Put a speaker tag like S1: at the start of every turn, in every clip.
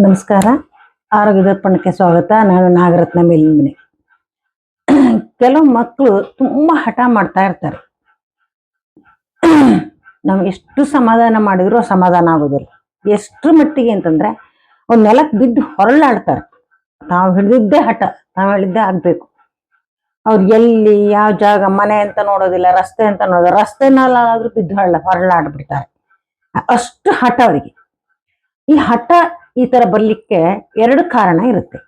S1: ನಮಸ್ಕಾರ. ಆರೋಗ್ಯ ದರ್ಪಣಕ್ಕೆ ಸ್ವಾಗತ. ನಾನು ನಾಗರತ್ನ ಮೇಲಿನ ಕೆಲವು ಮಕ್ಕಳು ತುಂಬಾ ಹಠ ಮಾಡ್ತಾ ಇರ್ತಾರೆ. ನಾವು ಎಷ್ಟು ಸಮಾಧಾನ ಮಾಡಿದ್ರೂ ಸಮಾಧಾನ ಆಗೋದಿಲ್ಲ. ಎಷ್ಟು ಮಟ್ಟಿಗೆ ಅಂತಂದ್ರೆ, ಅವ್ರು ನೆಲಕ್ಕೆ ಬಿದ್ದು ಹೊರಳಾಡ್ತಾರೆ. ತಾವು ಹಿಡಿದಿದ್ದೇ ಹಠ. ತಾವು ಹೇಳಿದ್ದೇ ಆಗ್ಬೇಕು. ಅವ್ರು ಎಲ್ಲಿ, ಯಾವ ಜಾಗ, ಮನೆ ಅಂತ ನೋಡೋದಿಲ್ಲ, ರಸ್ತೆ ಅಂತ ನೋಡೋದು ರಸ್ತೆನಲ್ಲಾದ್ರೂ ಬಿದ್ದು ಹಳ್ಳ, ಹೊರಳಾಡ್ಬಿಡ್ತಾರೆ. ಅಷ್ಟು ಹಠ ಅವರಿಗೆ. ಈ ಹಠ ಈ ತರ ಬರ್ಲಿಕ್ಕೆ ಎರಡು ಕಾರಣ ಇರುತ್ತೆ.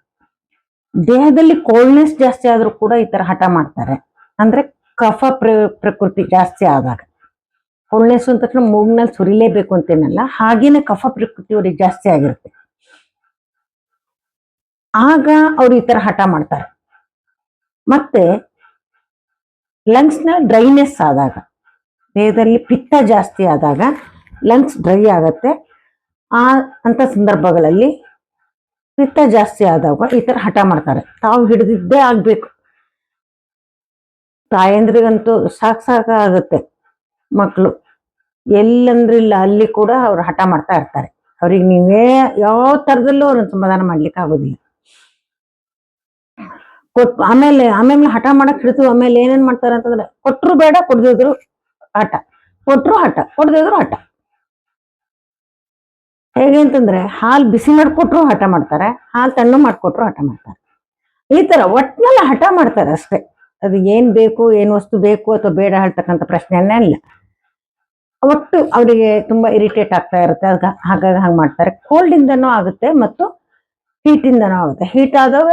S1: ದೇಹದಲ್ಲಿ ಕೋಲ್ಡ್ನೆಸ್ ಜಾಸ್ತಿ ಆದ್ರೂ ಕೂಡ ಈ ತರ ಹಠ ಮಾಡ್ತಾರೆ. ಅಂದ್ರೆ ಕಫ ಪ್ರ, ಪ್ರಕೃತಿ ಜಾಸ್ತಿ ಆದಾಗ. ಕೋಲ್ಡ್ನೆಸ್ ಅಂತ ತಕ್ಷಣ ಮೂಗ್ನಲ್ಲಿ ಸುರಿಲೇಬೇಕು ಅಂತೇನಲ್ಲ, ಹಾಗೇನೆ ಕಫ ಪ್ರಕೃತಿ ಅವ್ರಿಗೆ ಜಾಸ್ತಿ ಆಗಿರುತ್ತೆ. ಆಗ ಅವ್ರು ಈ ತರ ಹಠ ಮಾಡ್ತಾರೆ. ಮತ್ತೆ ಲಂಗ್ಸ್ನ ಡ್ರೈನೆಸ್ ಆದಾಗ, ದೇಹದಲ್ಲಿ ಪಿತ್ತ ಜಾಸ್ತಿ ಆದಾಗ ಲಂಗ್ಸ್ ಡ್ರೈ ಆಗುತ್ತೆ. ಆ ಅಂತ ಸಂದರ್ಭಗಳಲ್ಲಿ ಪಿತ್ತ ಜಾಸ್ತಿ ಆದಾಗ ಈ ತರ ಹಠ ಮಾಡ್ತಾರೆ. ತಾವು ಹಿಡಿದಿದ್ದೇ ಆಗ್ಬೇಕು. ತಾಯಂದ್ರಿಗಂತೂ ಸಾಕ್ ಸಾಕಾಗುತ್ತೆ ಮಕ್ಕಳು ಎಲ್ಲಂದ್ರಿಲ್ಲ ಅಲ್ಲಿ ಕೂಡ ಅವ್ರು ಹಠ ಮಾಡ್ತಾ ಇರ್ತಾರೆ. ಅವ್ರಿಗೆ ನೀವೇ ಯಾವ ತರದಲ್ಲೂ ಅವ್ರನ್ನ ಸಮಾಧಾನ ಮಾಡ್ಲಿಕ್ಕೆ ಆಗೋದಿಲ್ಲ. ಕೊಟ್ ಆಮೇಲೆ ಆಮೇಲೆ ಹಠ ಮಾಡಕ್ ಹಿಡಿತು ಆಮೇಲೆ ಏನೇನ್ ಮಾಡ್ತಾರೆ ಅಂತಂದ್ರೆ ಕೊಟ್ರು ಬೇಡ ಕೊಡ್ದಿದ್ರು ಹಠ. ಕೊಟ್ರು ಹಠ ಕೊಡ್ದಿದ್ರು ಹಠ. ಹೇಗೆ ಅಂತಂದ್ರೆ ಹಾಲು ಬಿಸಿ ಮಾಡ್ಕೊಟ್ರು ಹಠ ಮಾಡ್ತಾರೆ, ಹಾಲು ತಣ್ಣು ಮಾಡ್ಕೊಟ್ರು ಹಠ ಮಾಡ್ತಾರೆ. ಈ ತರ ಒಟ್ನಲ್ಲಿ ಹಠ ಮಾಡ್ತಾರೆ ಅಷ್ಟೇ. ಅದು ಏನ್ ಬೇಕು, ಏನ್ ವಸ್ತು ಬೇಕು ಅಥವಾ ಬೇಡ ಹೇಳ್ತಕ್ಕಂಥ ಪ್ರಶ್ನೆನೇ ಇಲ್ಲ ಒಟ್ಟು ಅವರಿಗೆ ತುಂಬಾ ಇರಿಟೇಟ್ ಆಗ್ತಾ ಇರುತ್ತೆ ಹಾಗಾಗಿ ಹಾಗೆ ಮಾಡ್ತಾರೆ. ಕೋಲ್ಡ್ ಇಂದನೂ ಆಗುತ್ತೆ ಮತ್ತು ಹೀಟ್ ಇಂದನೂ ಆಗುತ್ತೆ. ಹೀಟ್ ಆದಾಗ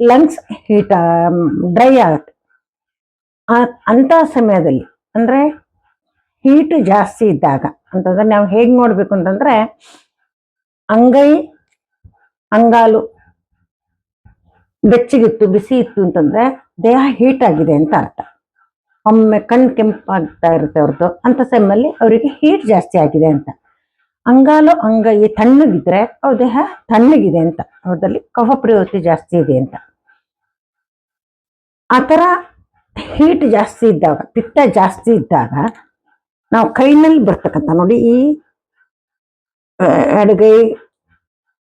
S1: ಲಂಗ್ಸ್ ಹೀಟ್ ಡ್ರೈ ಆಗುತ್ತೆ. ಅಂಥ ಸಮಯದಲ್ಲಿ, ಅಂದ್ರೆ ಹೀಟ್ ಜಾಸ್ತಿ ಇದ್ದಾಗ, ಅಂತಂದ್ರೆ ನಾವು ಹೇಗ್ ನೋಡಬೇಕು ಅಂತಂದ್ರೆ, ಅಂಗೈ, ಅಂಗಾಲು ಬೆಚ್ಚಗಿತ್ತು, ಬಿಸಿ ಇತ್ತು ಅಂತಂದರೆ ದೇಹ ಹೀಟ್ ಆಗಿದೆ ಅಂತ ಅರ್ಥ. ಒಮ್ಮೆ ಕಣ್ಣು ಕೆಂಪಾಗ್ತಾ ಇರುತ್ತೆ ಅವ್ರದ್ದು ಅಂತ ಸಮಯಲ್ಲಿ ಅವರಿಗೆ ಹೀಟ್ ಜಾಸ್ತಿ ಆಗಿದೆ ಅಂತ. ಅಂಗಾಲು, ಅಂಗೈ ತಣ್ಣಗಿದ್ರೆ ಅವ್ರ ದೇಹ ತಣ್ಣಗಿದೆ ಅಂತ ಅವ್ರದಲ್ಲಿ ಕಫ ಪ್ರವೃತ್ತಿ ಜಾಸ್ತಿ ಇದೆ ಅಂತ. ಆ ಥರ ಹೀಟ್ ಜಾಸ್ತಿ ಇದ್ದಾಗ ಪಿತ್ತ ಜಾಸ್ತಿ ಇದ್ದಾಗ ನಾವು ಕೈನಲ್ಲಿ ಬರ್ತಕ್ಕಂಥ ನೋಡಿ ಈ ಎಡಗೈ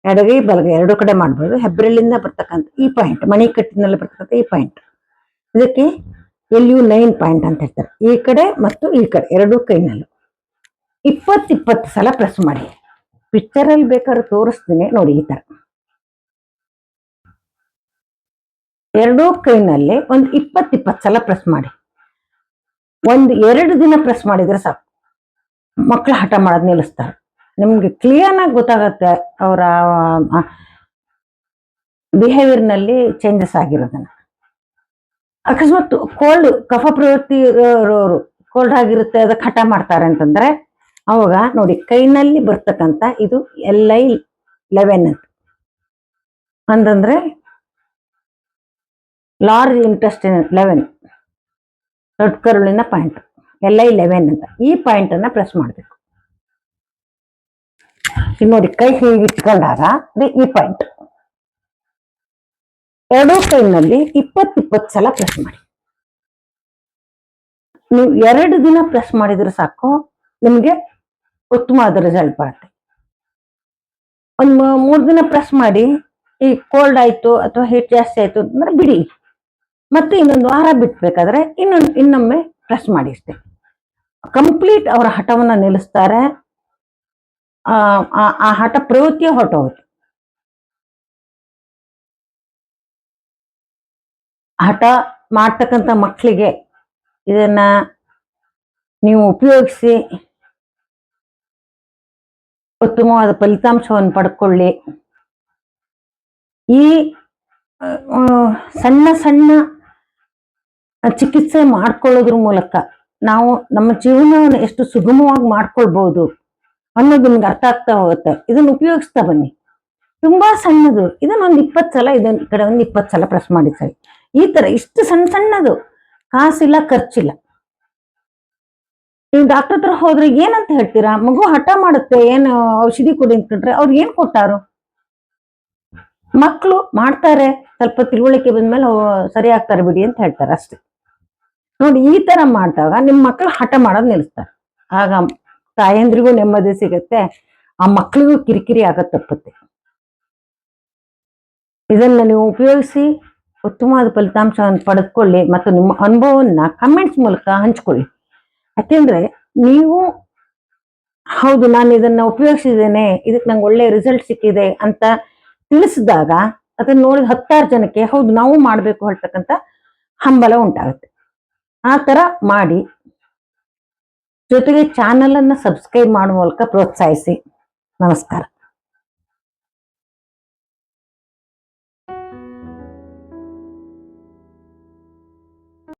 S1: ಎಡಗೈ ಬಲಗೈ ಎರಡು ಕಡೆ ಮಾಡ್ಬೋದು. ಹೆಬ್ಬೆರಳಿಂದ ಬರ್ತಕ್ಕಂಥ ಈ ಪಾಯಿಂಟ್ ಮಣಿಕಟ್ಟಿನಲ್ಲಿ ಬರ್ತಕ್ಕಂಥ ಈ ಪಾಯಿಂಟ್ ಇದಕ್ಕೆ ಎಲ್ ಯು ನೈನ್ ಪಾಯಿಂಟ್ ಅಂತ ಹೇಳ್ತಾರೆ. ಈ ಕಡೆ ಮತ್ತು ಈ ಕಡೆ, ಎರಡೂ ಕೈನಲ್ಲಿ. ಇಪ್ಪತ್ತು ಇಪ್ಪತ್ತು ಸಲ ಪ್ರೆಸ್ ಮಾಡಿ. ಪಿಕ್ಚರಲ್ಲಿ ಬೇಕಾದ್ರೆ ತೋರಿಸ್ತೀನಿ. ನೋಡಿ ಈ ತರ. ಎರಡೂ ಕೈನಲ್ಲಿ ಒಂದು ಇಪ್ಪತ್ತು ಇಪ್ಪತ್ತು ಸಲ ಪ್ರೆಸ್ ಮಾಡಿ. ಒಂದು ಎರಡು ದಿನ ಪ್ರೆಸ್ ಮಾಡಿದ್ರೆ ಸಾಕು. ಮಕ್ಕಳು ಹಠ ಮಾಡೋದು ನಿಲ್ಲಿಸ್ತಾರೆ. ನಿಮ್ಗೆ ಕ್ಲಿಯರ್ ಆಗಿ ಗೊತ್ತಾಗತ್ತೆ ಅವರ ಬಿಹೇವಿಯರ್ನಲ್ಲಿ ಚೇಂಜಸ್ ಆಗಿರೋದನ್ನ. ಅಕಸ್ಮಾತ್ ಕೋಲ್ಡ್ ಕಫ ಪ್ರವೃತ್ತಿ ಇರೋರು ಕೋಲ್ಡ್ ಆಗಿರುತ್ತೆ ಅದಕ್ಕೆ ಹಠ ಮಾಡ್ತಾರೆ ಅಂತಂದ್ರೆ, ಅವಾಗ ನೋಡಿ ಕೈನಲ್ಲಿ ಬರ್ತಕ್ಕಂಥ ಇದು ಎಲ್ ಐ ಲೆವೆನ್ ಅಂತ. ಅಂತಂದ್ರೆ ಲಾರ್ಜ್ ಇಂಟೆಸ್ಟಿನ್ ಲೆವೆನ್ ದೊಡ್ಡ ಕರುಳಿನ ಪಾಯಿಂಟ್ ಎಲ್ ಐ ಲೆವೆನ್ ಅಂತ. ಈ ಪಾಯಿಂಟ್ ಅನ್ನ ಪ್ರೆಸ್ ಮಾಡಬೇಕು. ಇಲ್ಲಿ ನೋಡಿ ಕೈ ಹೀಗೆ ಇಟ್ಕೊಂಡಾಗ ಅದೇ ಈ ಪಾಯಿಂಟ್ ಎರಡೂ ಕೈನಲ್ಲಿ ಇಪ್ಪತ್ತು ಇಪ್ಪತ್ತು ಸಲ ಪ್ರೆಸ್ ಮಾಡಿ. ನೀವು ಎರಡು ದಿನ ಪ್ರೆಸ್ ಮಾಡಿದ್ರೆ ಸಾಕು, ನಿಮಗೆ ಉತ್ತಮವಾದ ರಿಸಲ್ಟ್ ಬರುತ್ತೆ. ಒಂದು ಮೂರು ದಿನ ಪ್ರೆಸ್ ಮಾಡಿ, ಈ ಕೋಲ್ಡ್ ಆಯಿತು ಅಥವಾ ಹೀಟ್ ಜಾಸ್ತಿ ಆಯ್ತು ಅಂದ್ರೆ ಬಿಡಿ. ಮತ್ತೆ ಇನ್ನೊಂದು ವಾರ ಬಿಟ್ಬೇಕಾದ್ರೆ ಇನ್ನೊಂದು, ಇನ್ನೊಮ್ಮೆ ಪ್ರೆಸ್ ಮಾಡಿ ಕಂಪ್ಲೀಟ್ ಅವರ ಹಠವನ್ನು ನಿಲ್ಲಿಸ್ತಾರೆ. ಆ ಹಠ ಪ್ರವೃತ್ತಿಯೇ ಹೊರಟೋಗುತ್ತೆ. ಹಠ ಮಾಡ್ತಕ್ಕಂಥ ಮಕ್ಕಳಿಗೆ ಇದನ್ನ ನೀವು ಉಪಯೋಗಿಸಿ ಉತ್ತಮವಾದ ಫಲಿತಾಂಶವನ್ನು ಪಡ್ಕೊಳ್ಳಿ. ಈ ಸಣ್ಣ ಸಣ್ಣ ಚಿಕಿತ್ಸೆ ಮಾಡ್ಕೊಳ್ಳೋದ್ರ ಮೂಲಕ ನಾವು ನಮ್ಮ ಜೀವನವನ್ನು ಎಷ್ಟು ಸುಗಮವಾಗಿ ಮಾಡ್ಕೊಳ್ಬಹುದು ಅನ್ನೋದು ನಿಮ್ಗೆ ಅರ್ಥ ಆಗ್ತಾ ಹೋಗುತ್ತೆ. ಇದನ್ನ ಉಪಯೋಗಿಸ್ತಾ ಬನ್ನಿ. ತುಂಬಾ ಸಣ್ಣದು. ಇದನ್ನ ಒಂದು ಇಪ್ಪತ್ತು ಸಲ ಇದನ್ನ ಕಡೆ ಒಂದು ಇಪ್ಪತ್ತು ಸಲ ಪ್ರೆಸ್ ಮಾಡಿ ಸರಿ. ಈ ತರ ಇಷ್ಟು ಸಣ್ಣ ಸಣ್ಣದು. ಕಾಸಿಲ್ಲ, ಖರ್ಚಿಲ್ಲ. ನೀವು ಡಾಕ್ಟರ್ ಹತ್ರ ಹೋದ್ರೆ ಏನಂತ ಹೇಳ್ತೀರಾ? ಮಗು ಹಠ ಮಾಡುತ್ತೆ, ಏನು ಔಷಧಿ ಕೊಡಿ ಅಂತಂದ್ರೆ ಅವ್ರು ಏನ್ ಕೊಟ್ಟಾರು? ಮಕ್ಕಳು ಮಾಡ್ತಾರೆ. ಸ್ವಲ್ಪ ತಿಳುವಳಿಕೆ ಬಂದ್ಮೇಲೆ ಸರಿ ಆಗ್ತಾರೆ ಬಿಡಿ ಅಂತ ಹೇಳ್ತಾರೆ ಅಷ್ಟೇ. ನೋಡಿ, ಈ ತರ ಮಾಡಿದಾಗ ನಿಮ್ ಮಕ್ಕಳು ಹಠ ಮಾಡೋದ್ ನಿಲ್ಲಿಸ್ತಾರೆ ಆಗ ತಾಯಂದ್ರಿಗೂ ನೆಮ್ಮದಿ ಸಿಗತ್ತೆ, ಆ ಮಕ್ಳಿಗೂ ಕಿರಿಕಿರಿ ಆಗತ್ ತಪ್ಪುತ್ತೆ ಇದನ್ನ ನೀವು ಉಪಯೋಗಿಸಿ ಉತ್ತಮವಾದ ಫಲಿತಾಂಶವನ್ನು ಪಡೆದುಕೊಳ್ಳಿ ಮತ್ತು ನಿಮ್ಮ ಅನುಭವವನ್ನ ಕಮೆಂಟ್ಸ್ ಮೂಲಕ ಹಂಚ್ಕೊಳ್ಳಿ. ಯಾಕೆಂದ್ರೆ ನೀವು, ಹೌದು, ನಾನು ಇದನ್ನ ಉಪಯೋಗಿಸಿದ್ದೇನೆ, ಇದಕ್ಕೆ ನಂಗೆ ಒಳ್ಳೆ ರಿಸಲ್ಟ್ ಸಿಕ್ಕಿದೆ ಅಂತ ತಿಳಿಸಿದಾಗ ಅದನ್ನ ನೋಡಿದ ಹತ್ತಾರು ಜನಕ್ಕೆ ಹೌದು, ನಾವು ಮಾಡಬೇಕು ಹೇಳ್ತಕ್ಕಂಥ ಹಂಬಲ ಉಂಟಾಗುತ್ತೆ. ಆ ತರ ಮಾಡಿ. ಜೊತೆಗೆ ಚಾನಲ್ ಅನ್ನ ಸಬ್ಸ್ಕ್ರೈಬ್ ಮಾಡುವ ಮೂಲಕ ಪ್ರೋತ್ಸಾಹಿಸಿ. ನಮಸ್ಕಾರ.